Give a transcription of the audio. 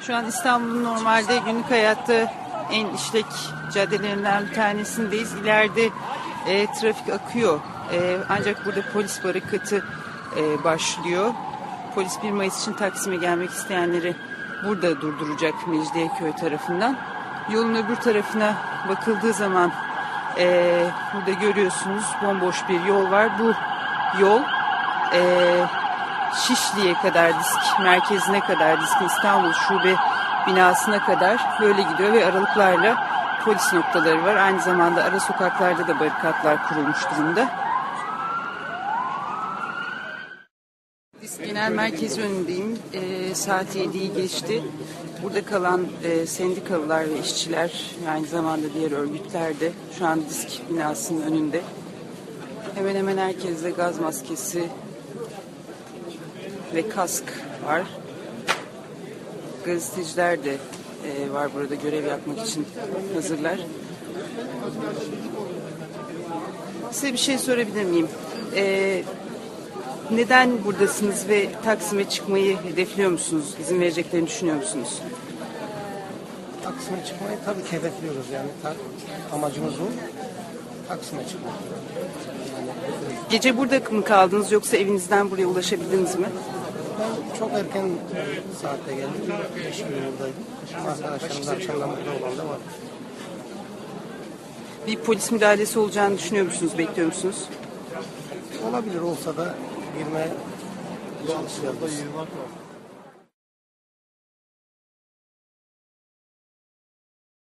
Şu an İstanbul'un normalde günlük hayatta en işlek caddelerinden bir tanesindeyiz. İleride e, trafik akıyor. E, ancak burada polis barakatı e, başlıyor. Polis 1 Mayıs için Taksim'e gelmek isteyenleri burada durduracak Mecidiyeköy tarafından. Yolun öbür tarafına bakıldığı zaman e, burada görüyorsunuz bomboş bir yol var. Bu yol e, Şişli'ye kadar disk merkezine kadar disk İstanbul Şube binasına kadar böyle gidiyor ve aralıklarla polis noktaları var. Aynı zamanda ara sokaklarda da barikatlar kurulmuş durumda. Disk Genel Merkezi önündeyim. Ee, saat 7'yi geçti. Burada kalan e, sendikalılar ve işçiler aynı zamanda diğer örgütler de şu an disk binasının önünde. Hemen hemen herkeste gaz maskesi ve kask var. Gazeteciler de e, var burada görev yapmak için hazırlar. Size bir şey sorabilir miyim? E, neden buradasınız ve Taksim'e çıkmayı hedefliyor musunuz? İzin vereceklerini düşünüyor musunuz? Taksim'e çıkmayı tabii ki hedefliyoruz yani ta- amacımız o. Taksim'e çıkmak. Gece burada mı kaldınız yoksa evinizden buraya ulaşabildiniz mi? Ben çok erken saatte geldim. Beş buradaydım. Arkadaşlarımız akşamdan burada olan da var. Bir polis müdahalesi olacağını düşünüyor musunuz? Bekliyor musunuz? Olabilir olsa da girmeye çalışacağız.